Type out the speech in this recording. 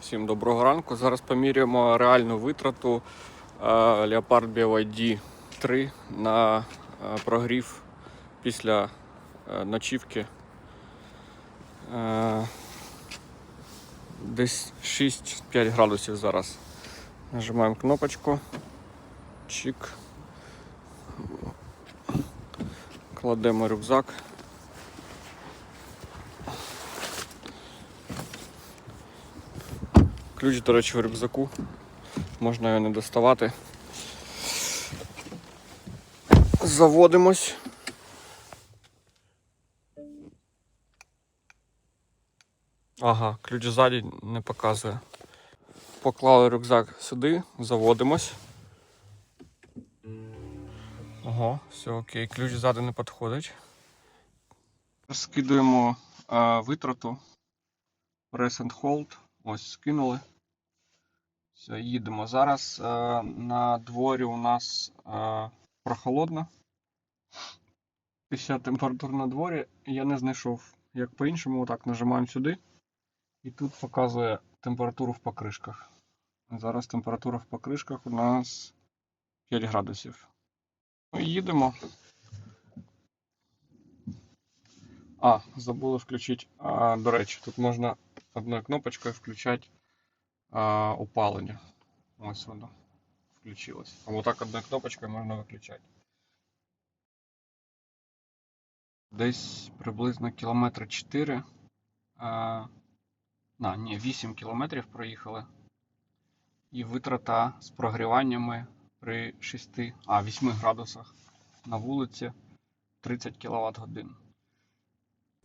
Всім доброго ранку. Зараз поміряємо реальну витрату е, Leopard BYD 3 на е, прогрів після е, ночівки. Десь 6-5 градусів зараз. Нажимаємо кнопочку. Чик. Кладемо рюкзак. Ключ, до речі, в рюкзаку. Можна його не доставати. Заводимось. Ага, ключ ззаді не показує. Поклали рюкзак сюди, заводимось. Ого, все окей, ключ ззаду не підходить. Скидуємо а, витрату. Press and hold. Ось скинули. Все, їдемо. Зараз е, на дворі у нас е, прохолодно. Після температур на дворі я не знайшов як по-іншому. Отак нажимаємо сюди. І тут показує температуру в покришках. Зараз температура в покришках у нас 5 градусів. Ну, їдемо. А, забули включити. А, до речі, тут можна одною кнопочкою включати а, опалення. Ось воно включилось. Або так одною кнопочкою можна виключати. Десь приблизно кілометри 4. А, на, ні, 8 кілометрів проїхали. І витрата з прогріваннями при 6, а 8 градусах на вулиці 30 кВт годин.